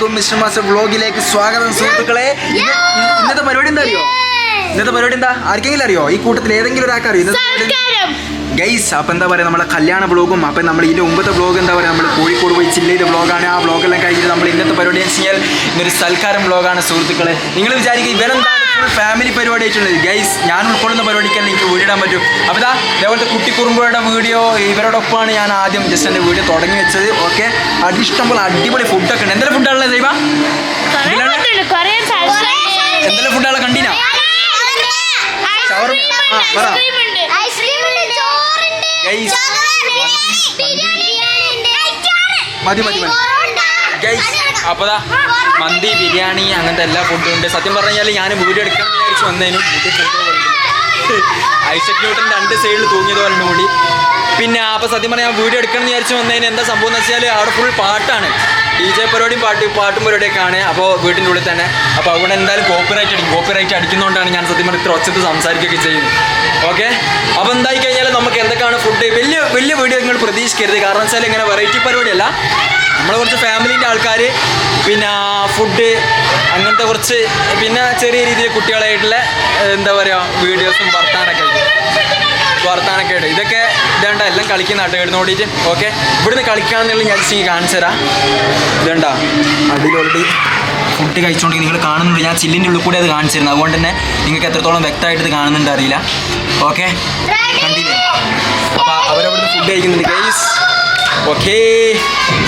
എല്ലാവർക്കും mister master വ്ളോഗിലേക്ക് സ്വാഗതം സുഹൃത്തുക്കളെ. ഇന്ന് ഇന്നത്തെ പരിപാടി എന്താ അറിയോ? ഇന്നത്തെ പരിപാടി എന്താ? ആർക്കെങ്കിലും അറിയോ? ഈ കൂട്ടത്തിൽ ഏതെങ്കിലും ഒരാൾക്ക് അറിയോ ഇന്നത്തെ ഗൈസ് അപ്പം എന്താ പറയുക നമ്മളെ കല്യാണ ബ്ലോഗും അപ്പം നമ്മൾ ഇതിന്റെ മുമ്പത്തെ ബ്ലോഗ് എന്താ പറയുക നമ്മൾ കോഴിക്കോട് പോയി ചില്ല ചെയ്ത വ്ളോഗാണ്. ആ ബ്ലോഗെല്ലാം കഴിഞ്ഞിട്ട് നമ്മൾ ഇന്നത്തെ പരിപാടി എന്ന് വെച്ച് കഴിഞ്ഞാൽ ഇന്നൊരു സൽക്കാരം ബ്ലോഗാണ് സുഹൃത്തുക്കളെ. നിങ്ങൾ വിചാരിക്കും ഇവരെന്താണ് ഫുൾ ഫാമിലി പരിപാടി ആയിട്ടുള്ളത് ഗൈസ് ഞാൻ ഉൾക്കൊള്ളുന്ന പരിപാടിക്കാൻ എനിക്ക് വീടിടാൻ പറ്റും. അപ്പോൾ ഇതാ ഇതേപോലത്തെ കുട്ടിക്കുറുമ്പുകളുടെ വീഡിയോ ഇവരോടൊപ്പമാണ് ഞാൻ ആദ്യം ജസ്റ്റ് എന്റെ വീഡിയോ തുടങ്ങി വെച്ചത്. ഓക്കെ അത് ഇഷ്ടംപോലെ അടിപൊളി ഫുഡൊക്കെ ഉണ്ട്. എന്തെല്ലാം ഫുഡാണുള്ളത് ദൈവ. എന്തെല്ലാം ഫുഡുകളെ കണ്ടീനാ? ഷവർമ. ആ, പറ. ഐസ്ക്രീം ഉണ്ട്. ഗൈസ് മതി മതി മതി. ഗൈസ് അപ്പോൾ ദാ മന്തി ബിരിയാണി അങ്ങനത്തെ എല്ലാ ഫുഡും ഉണ്ട്. സത്യം പറഞ്ഞു കഴിഞ്ഞാൽ ഞാൻ വീഡിയോ എടുക്കണം വിചാരിച്ചു വന്നതിനും ഐസക് ന്യൂട്ടൻ രണ്ട് സൈഡിൽ തൂങ്ങിയത് പോലെ കൂടി. പിന്നെ അപ്പോൾ സത്യം പറഞ്ഞാൽ വീഡിയോ എടുക്കണം എന്ന് വിചാരിച്ചു വന്നതിന് എന്താ സംഭവം എന്ന് വെച്ചാൽ അവിടെ ഫുൾ പാട്ടാണ്. ഡി ജെ പരിപാടിയും പാട്ട് പാട്ടും പരിപാടിയൊക്കെ ആണ്. അപ്പോൾ വീട്ടിന്റെ ഉള്ളിൽ തന്നെ. അപ്പോൾ അവിടെ എന്തായാലും കോപ്പിറൈറ്റ് അടിക്കും കോപ്പിറൈറ്റ് അടിക്കുന്നതുകൊണ്ടാണ് ഞാൻ സത്യം പറഞ്ഞാൽ ഇത്ര ഒച്ചത്ത് സംസാരിക്കുകയൊക്കെ ചെയ്യുന്നത്. ഓക്കെ അപ്പോൾ എന്തായി കഴിഞ്ഞാൽ നമുക്ക് എന്തൊക്കെയാണ് ഫുഡ് വലിയ വലിയ വീഡിയോ നിങ്ങൾ പ്രതീക്ഷിക്കരുത്. കാരണം വെച്ചാൽ ഇങ്ങനെ വെറൈറ്റി പരിപാടിയല്ല. നമ്മളെ കുറച്ച് ഫാമിലീന്റെ ആൾക്കാർ പിന്നെ ഫുഡ് അങ്ങനത്തെ കുറച്ച് പിന്നെ ചെറിയ രീതിയിൽ കുട്ടികളായിട്ടുള്ള എന്താ പറയുക വീഡിയോസും വർത്താനൊക്കെ വർത്താനൊക്കെ ആയിട്ട്. ഇതൊക്കെ ഇതേണ്ട എല്ലാം കളിക്കുന്ന നാട്ടുകാർ നോടിയിട്ട് ഓക്കെ ഇവിടുന്ന് കളിക്കാമെന്നുള്ള ഞാൻ ജസ്റ്റ് കാണിച്ചു തരാം. ഇതേണ്ട. അടിയിലോട്ട് ഫുഡ് കഴിച്ചുകൊണ്ടെങ്കിൽ നിങ്ങൾ കാണുന്നുണ്ട്. ഞാൻ ചില്ലിന്റെ ഉള്ളിൽ കൂടി അത് കാണിച്ചിരുന്നു അതുകൊണ്ട് തന്നെ നിങ്ങൾക്ക് എത്രത്തോളം വ്യക്തമായിട്ട് ഇത് കാണുന്നുണ്ട് അറിയില്ല. ഓക്കെ കണ്ടില്ലേ? അപ്പോൾ അവരവിടുന്ന് ഫുഡ് കഴിക്കുന്നുണ്ട്. Guys okay.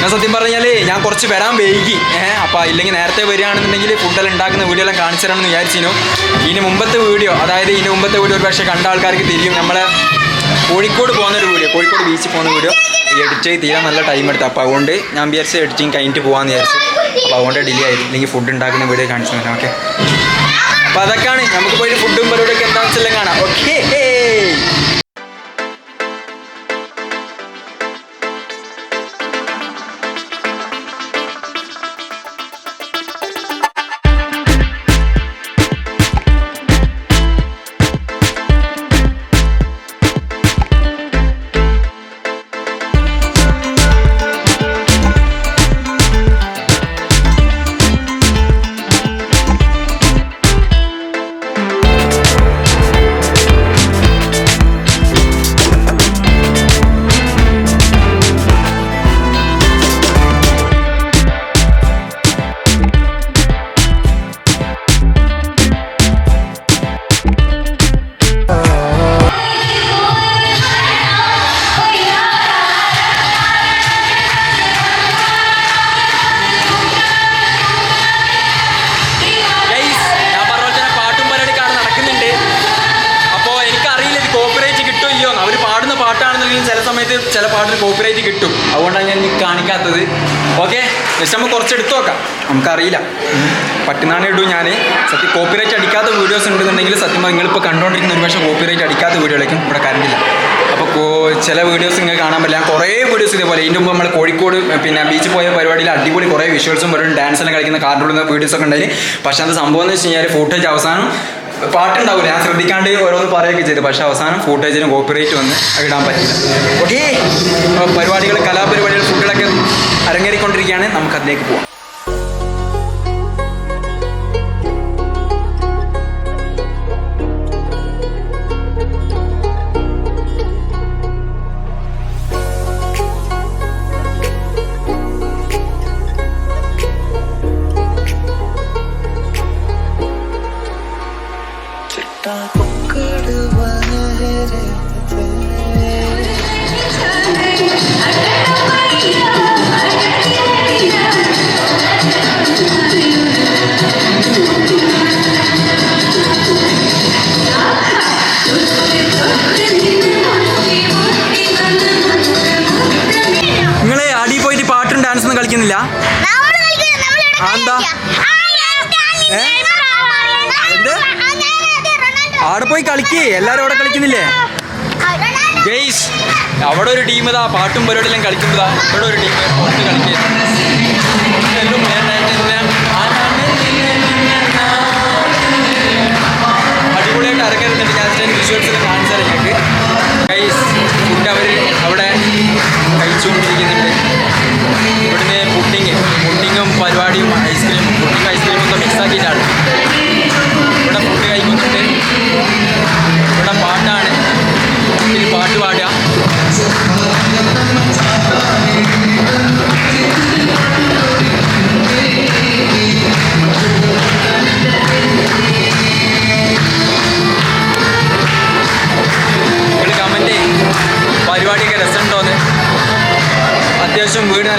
ഞാൻ സത്യം പറഞ്ഞാൽ ഞാൻ കുറച്ച് വരാൻ വൈകി. ഏഹ് അപ്പോൾ ഇല്ലെങ്കിൽ നേരത്തെ വരികയാണെന്നുണ്ടെങ്കിൽ ഫുഡെല്ലാം ഉണ്ടാക്കുന്ന വീഡിയോ എല്ലാം കാണിച്ചു തരാമെന്ന് വിചാരിച്ചിരുന്നു. ഇനി മുമ്പത്തെ വീഡിയോ അതായത് ഇനി മുമ്പത്തെ വീഡിയോ ഒരു പക്ഷേ കണ്ട ആൾക്കാർക്ക് തിരിയും. നമ്മളെ കോഴിക്കോട് പോകുന്ന ഒരു വീഡിയോ കോഴിക്കോട് ബീച്ചിൽ പോകുന്ന വീഡിയോ എഡിറ്റ് തീരാൻ നല്ല ടൈം എടുത്തു. അപ്പോൾ അതുകൊണ്ട് ഞാൻ വിചാരിച്ച് എഡിറ്റിങ് കഴിഞ്ഞിട്ട് പോകാമെന്ന് വിചാരിച്ചു. അപ്പോൾ അതുകൊണ്ട് ഡിലേ ആയി. ഇല്ലെങ്കിൽ ഫുഡ് ഉണ്ടാക്കുന്ന വീഡിയോ കാണിച്ചു തരാം. ഓക്കെ. അപ്പോൾ അതൊക്കെയാണ്. നമുക്ക് പോയിട്ട് ഫുഡും പരിപാടിയൊക്കെ എന്താണെന്ന് വെച്ചാൽ കാണാം. ഓക്കേ. നമുക്കറിയില്ല പറ്റുന്നാണ് ഇടൂ ഞാൻ സത്യം കോപ്പിറൈറ്റ് അടിക്കാത്ത വീഡിയോസ് ഉണ്ടെന്നുണ്ടെങ്കിൽ സത്യം നിങ്ങളിപ്പോൾ കണ്ടുകൊണ്ടിരിക്കുന്ന ഒരു പക്ഷേ കോപ്പിറൈറ്റ് അടിക്കാത്ത വീഡിയോയിലേക്കും ഇവിടെ കറണ്ടില്ല അപ്പോൾ ചില വീഡിയോസ് നിങ്ങൾക്ക് കാണാൻ പറ്റില്ല. കുറേ വീഡിയോസ് ഇതേപോലെ ഇതിന്റെ മുമ്പ് നമ്മൾ കോഴിക്കോട് പിന്നെ ബീച്ച് പോയ പരിപാടിയിൽ അടിപൊളി കുറേ വിഷ്വൽസും വരും ഡാൻസ് എല്ലാം കളിക്കുന്ന കാർഡുള്ള വീഡിയോസ് ഒക്കെ ഉണ്ടായി പക്ഷേ അത് സംഭവം എന്ന് വെച്ച് കഴിഞ്ഞാൽ ഫുട്ടേജ് അവസാനം പാട്ടുണ്ടാവില്ല ഞാൻ ശ്രദ്ധിക്കാണ്ട് ഓരോന്ന് പറയുകയൊക്കെ ചെയ്തു. പക്ഷേ അവസാനം ഫുട്ടേജിന് കോപ്പിറൈറ്റ് വന്ന് ഇടാൻ പറ്റില്ല ഓക്കെ പരിപാടികൾ കലാപരിപാടികൾ ഫുഡുകളൊക്കെ അരങ്ങേറിക്കൊണ്ടിരിക്കുകയാണ്. നമുക്ക് അതിലേക്ക് പോവാം. ഡാൻസൊന്നും ആടെ ആ, എന്താ? ഏ? എന്ത്? അവിടെ പോയി കളിക്കേ. എല്ലാരും അവിടെ കളിക്കുന്നില്ലേ? ഗെയ്സ് അവിടെ ഒരു ടീം ഇതാ. പാട്ടും പരിപാടിയെല്ലാം കളിക്കുന്നതാ ഇവിടെ ഒരു ടീം പുറത്ത് കളിക്കുക അടിപൊളിയായിട്ട് ഇറങ്ങരുന്നുണ്ട് ഞാൻ വിഷ്വൽസ് കാണിച്ചു തരാം ഞങ്ങൾക്ക് ഗൈസ് ഫുഡ് അവർ അവിടെ കഴിച്ചുകൊണ്ടിരിക്കുന്നുണ്ട്.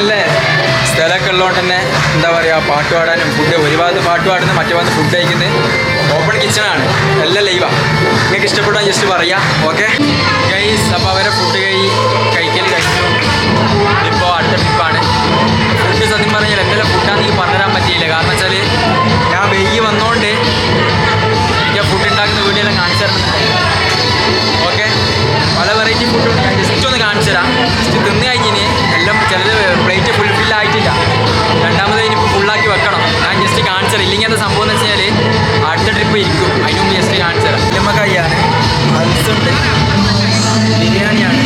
നല്ല സ്ഥലമൊക്കെ ഉള്ളതുകൊണ്ട് തന്നെ എന്താ പറയുക പാട്ട് പാടാനും ഫുഡ് ഒരു ഭാഗത്ത് പാട്ട് പാടുന്നത് മറ്റേ ഭാഗത്ത് ഫുഡ് കഴിക്കുന്നത് ഓപ്പൺ കിച്ചണാണ് എല്ലാം ലൈവാ. നിങ്ങൾക്ക് ഇഷ്ടപ്പെട്ടാൽ ജസ്റ്റ് പറയാം ഓക്കെ ഗൈസ് അപ്പോൾ അവരെ ഫുഡ് കഴി കഴിക്കൽ കഴിച്ചു ഇപ്പോൾ അടുത്ത ട്രിപ്പാണ് ഫുഡ് സത്യം പറഞ്ഞാൽ എന്തെല്ലാം ഫുഡാണെന്ന് പറഞ്ഞു തരാൻ പറ്റിയില്ല കാരണം ഞാൻ കാണിച്ചു തരാം ഇല്ലെങ്കിൽ എന്താ സംഭവം എന്ന് വെച്ചാൽ അടുത്ത ട്രിപ്പ് ഇരിക്കും. അതിന് ജസ്റ്റ് കാണിച്ചു തരാം എമ്മക്കായാണ് ഉണ്ട് ബിരിയാണിയാണ്.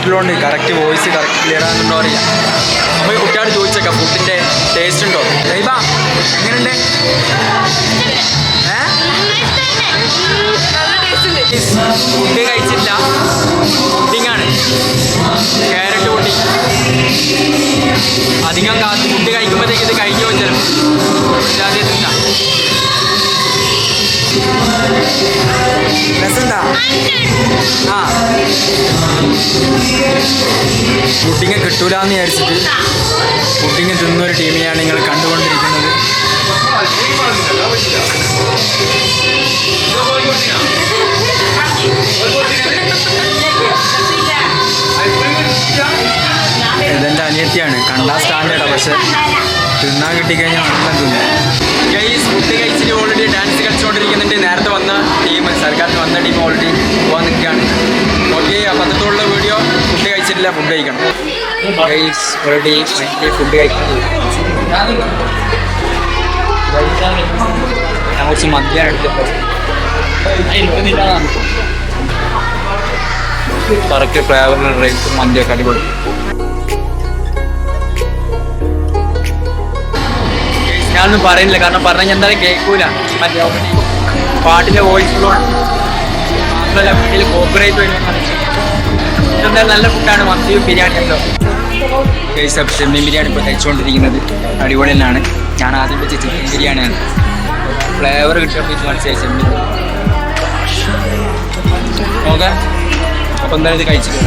പാട്ടിലുണ്ട് കറക്റ്റ് വോയിസ് കറക്റ്റ് ക്ലിയർ ആണെന്നുണ്ടോ അറിയാം അപ്പോൾ ഈ കുട്ടിയോട് ചോദിച്ചേക്കാം ഫുഡിന്റെ ടേസ്റ്റ് ഉണ്ടോ? ദൈവ എങ്ങനെയുണ്ട്? ഫുഡ് കഴിച്ചില്ല പുഡിങ്ങാണ് ക്യാരറ്റ് കൂട്ടി അധികം കാത്ത് ഫുഡ് കഴിക്കുമ്പോഴത്തേക്ക് ഇത് കഴിഞ്ഞു ചിലപ്പോൾ തിന്നാം രസമുണ്ടാ ആ. പുഡിങ് കിട്ടൂല എന്ന് വിചാരിച്ചിട്ട് പുഡിങ് തിന്നൊരു ടീമിനെയാണ് നിങ്ങൾ കണ്ടുകൊണ്ടിരിക്കുന്നത്. ഇതെന്റെ അനിയത്തിയാണ്. കണ്ടാ സ്റ്റാൻഡേർഡ്. പക്ഷെ തിന്നാൻ കിട്ടിക്കഴിഞ്ഞാൽ നല്ല തിന്നു. കഴിച്ചിട്ട് ഓൾറെഡി ഡാൻസ് കളിച്ചുകൊണ്ടിരിക്കുന്നുണ്ട് നേരത്തെ വന്ന ടീം ഓൾറെഡി പോകാൻ നിൽക്കുകയാണ് ഓക്കെ അത്രത്തോളം വീഡിയോ ഫുഡ് കഴിച്ചിട്ടില്ല ഫുഡ് കഴിക്കണം. ഓൾറെഡി ഫുഡ് കഴിക്കണം കുറച്ച് മദ്യമാണ് എടുത്തിട്ട് കറക്റ്റ് ഫ്ലേവറിന് റൈസ് മന്തിയൊക്കെ അടിപൊളി. ഞാനൊന്നും പറയുന്നില്ല കാരണം പറഞ്ഞാൽ എന്തായാലും കേൾക്കൂല. മറ്റേ പാട്ടിന്റെ വോയിസ് മാത്രമല്ല ഇതിൽ കോപ്പറേറ്റ് എന്തായാലും നല്ല ഫുഡാണ് മന്തിയും ബിരിയാണി എന്തോ കേസ് ചെമ്മീൻ ബിരിയാണി ഇപ്പോൾ ഞാൻ ആദ്യം വെച്ച ചിക്കൻ ബിരിയാണിയാണ്. ഫ്ലേവർ കിട്ടിയപ്പോൾ ഇത് മനസ്സിലായി ചെമ്മീൻ. ഓക്കെ അപ്പോൾ എന്തായാലും ഇത് കഴിച്ചിട്ട്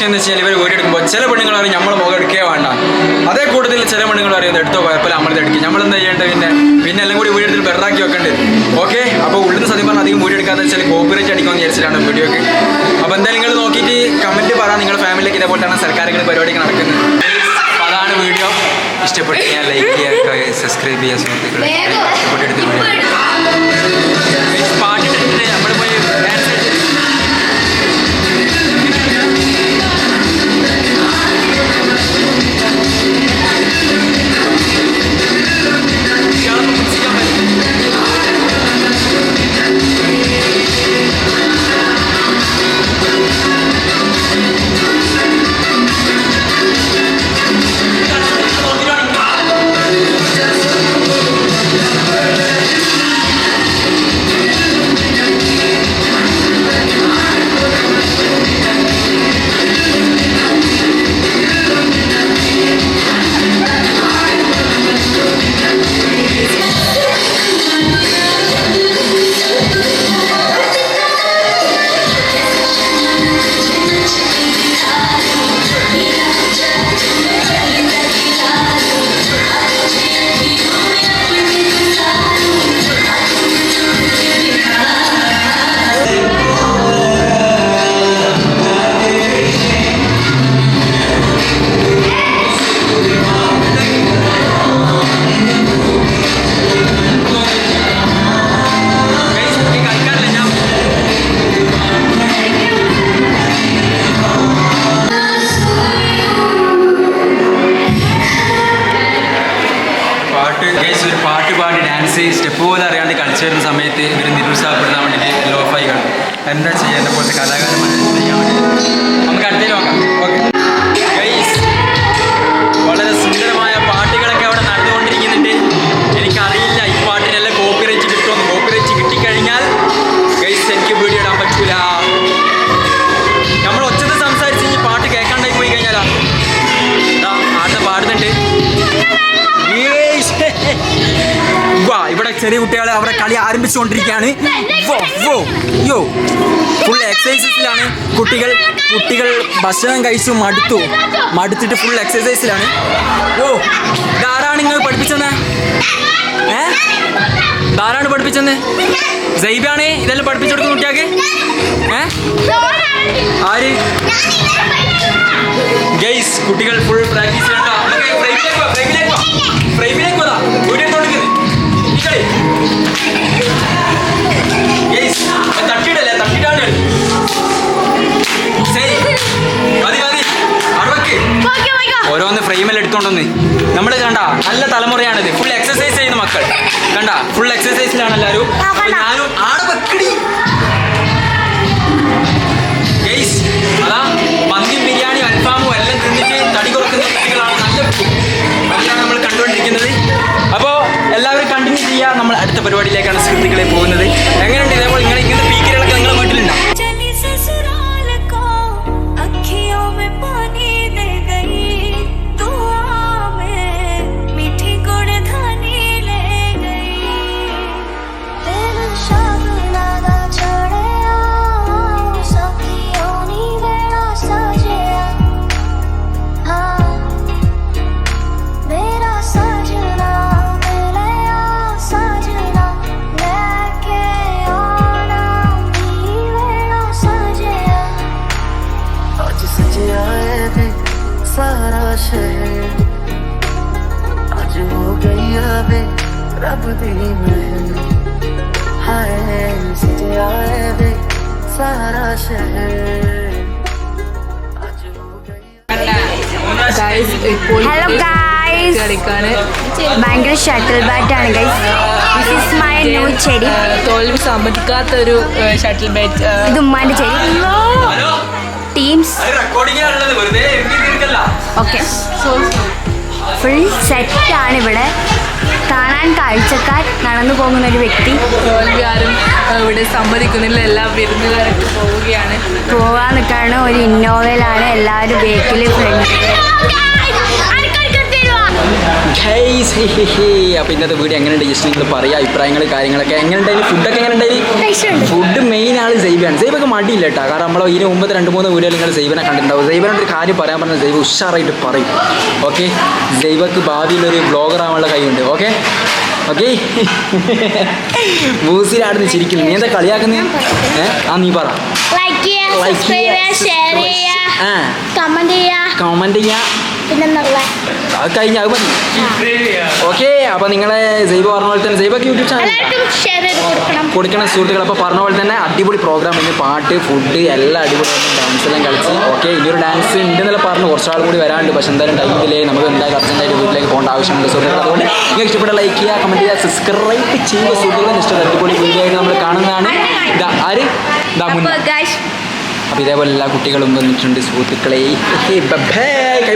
വിഷയം എന്ന് വെച്ചാൽ ഇവർ വീഡിയോ എടുക്കുമ്പോൾ ചില പെണ്ണുങ്ങൾ പറയും നമ്മളെ മുഖം എടുക്കേ വേണ്ട. അതേ കൂടുതൽ ചില പെണ്ണുങ്ങൾ പറയുന്നത് എടുത്തോ കുഴപ്പമില്ല നമ്മളിത് എടുക്കും. നമ്മൾ എന്താ ചെയ്യേണ്ടത് പിന്നെ? പിന്നെ എല്ലാം കൂടി വീഡിയോ എടുത്തിട്ട് ബെററാക്കി വെക്കേണ്ടത് ഓക്കെ? അപ്പോൾ ഉള്ളിൽ സത്യം പറഞ്ഞാൽ അധികം വീഡിയോ എടുക്കാന്ന് വെച്ചാൽ കോപ്പിറേറ്റ് അടിക്കുമെന്ന് വിചാരിച്ചിട്ടാണ് വീഡിയോക്ക്. അപ്പോൾ എന്തായാലും നിങ്ങൾ നോക്കിയിട്ട് കമന്റ് പറ. നിങ്ങളുടെ ഫാമിലിക്ക് ഇതേപോലെയാണ് സർക്കാരുകൾ പരിപാടിയൊക്കെ നടക്കുന്നത്. അതാണ് വീഡിയോ. ഇഷ്ടപ്പെട്ടു ലൈക്ക് ചെയ്യുക സബ്സ്ക്രൈബ് ചെയ്യുക ഡാൻസ് സ്റ്റെപ്പ് പോലും അറിയാണ്ട് കളിച്ചു വരുന്ന സമയത്ത് ഇവർ നിരുത്സാഹപ്പെടുത്താൻ വേണ്ടിയിട്ട് ലോഫായി കാണും. എന്താ എന്നെ പോലത്തെ കലാകാരന്മാരെ ചെറിയ കുട്ടികൾ അവരെ കളി ആരംഭിച്ചുകൊണ്ടിരിക്കുകയാണ്. യോ. ഫുൾ എക്സസൈസിലാണ് കുട്ടികൾ കുട്ടികൾ ഭക്ഷണം കഴിച്ചു മടുത്തു. മടുത്തിട്ട് ഫുൾ എക്സസൈസിലാണ് ഓ ഇതാരാണ് നിങ്ങൾ പഠിപ്പിച്ചെന്ന്? ഏ? ഇതാരാണ് പഠിപ്പിച്ചെന്ന്? ജൈബാണ് ഇതെല്ലാം പഠിപ്പിച്ചു കൊടുക്കുന്ന കുട്ടിയാക്ക് ഏ? ആര്? ഗൈസ് കുട്ടികൾ ഫുൾ പ്രാക്ടീസ് പരിപാടിയിലേക്കാണ് സുഹൃത്തുക്കളെ പോകുന്നത്. എങ്ങനെയുണ്ട്? रब दी महल हाय सजया है वे सारा शहर आज हो गई ഗൈസ് ഇപ്പോൾ ഹലോ ഗായ്സ് കളിക്കാണ് ഭയങ്കര ഷട്ടിൽ ബാറ്റ് ആണ് guys this is my new ചെടി തോൽവി സമ്മതിക്കാത്തൊരു ഷട്ടിൽ ബാറ്റ് ഇത് ഉമ്മാന്റെ ചെടി ഹലോ ടീംസ് അത് റെക്കോർഡിംഗാണുള്ളത് ഫുൾ സെറ്റാണ് ഇവിടെ. കാണാൻ കാഴ്ചക്കാർ നടന്നു പോകുന്ന ഒരു വ്യക്തി. ആരും ഇവിടെ സമ്മതിക്കുന്നില്ല. എല്ലാ വിരുന്നുകാരൊക്കെ പോവുകയാണ്. പോകാൻ നിൽക്കാണ്. ഒരു ഇന്നോവയിലാണ് എല്ലാവരും ബേക്കിൽ ഫ്രണ്ട് അപ്പോൾ ഇന്നത്തെ വീഡിയോ എങ്ങനെയുണ്ട്? ജസ്റ്റ് നിങ്ങൾ പറയുക അഭിപ്രായങ്ങൾ കാര്യങ്ങളൊക്കെ എങ്ങനെയുണ്ടായി ഫുഡൊക്കെ എങ്ങനെയുണ്ടായി ഫുഡ് മെയിൻ ആൾ സൈബാണ്. സൈബൊക്കെ മടിയില്ല കേട്ടോ. കാരണം നമ്മൾ ഇതിന് മുമ്പത്തെ രണ്ട് മൂന്ന് വീഡിയോ നിങ്ങൾ സൈബിനെ കണ്ടിട്ടുണ്ടാവും. സൈബിനോട് ഒരു കാര്യം പറയാൻ പറഞ്ഞാൽ സൈബ് ഉഷാറായിട്ട് പറയും. ഓക്കെ സൈബക്ക് ഭാവിയിലൊരു ബ്ലോഗർ ആവാനുള്ള കൈയുണ്ട് ഓക്കെ ഓക്കെ മൂസിലാടുന്ന് ചിരിക്കുന്നു. നീ എന്താ കളിയാക്കുന്നത് ഏഹ് ആ നീ പറ. ലൈക്ക് ചെയ്യുക ഷെയർ ചെയ്യുക ആ. കമന്റ് ചെയ്യുക പിന്നെന്നുള്ള അത് കഴിഞ്ഞ അത് മതി. ഓക്കെ അപ്പൊ നിങ്ങളെ സൈബ പറഞ്ഞ പോലെ തന്നെ സൈബക്ക് യൂട്യൂബ് ചാനൽ കൊടുക്കണം. സുഹൃത്തുക്കൾ അപ്പൊ പറഞ്ഞ പോലെ തന്നെ അടിപൊളി പ്രോഗ്രാം ഇനി പാട്ട് ഫുഡ് എല്ലാം അടിപൊളി ഡാൻസ് എല്ലാം കളിച്ച് ഓക്കെ ഇനിയൊരു ഡാൻസ് ഉണ്ടെന്നുള്ള പറഞ്ഞു. കുറച്ചാൾ കൂടി വരാണ്ട് പക്ഷെ എന്തായാലും ടൈമില്ലേ നമുക്ക് എന്തായാലും അർജന്റായിട്ട് വീട്ടിലേക്ക് പോകേണ്ട ആവശ്യമുണ്ട് സുഹൃത്തുക്കൾ അതുകൊണ്ട് നിങ്ങൾക്ക് ഇഷ്ടപ്പെട്ട ലൈക്ക് ചെയ്യുക കമന്റ് ചെയ്യുക സബ്സ്ക്രൈബ് ചെയ്യുക സുഹൃത്തുക്കളെ. ഇഷ്ടപ്പെട്ട അടിപൊളി വീഡിയോ ആയിട്ട് നമ്മൾ കാണുന്നതാണ്. ആര്? ഇതാ മുന്നേ. അപ്പോൾ ഇതേപോലെ എല്ലാ കുട്ടികളും വന്നിട്ടുണ്ട് സുഹൃത്തുക്കളെ. കൈ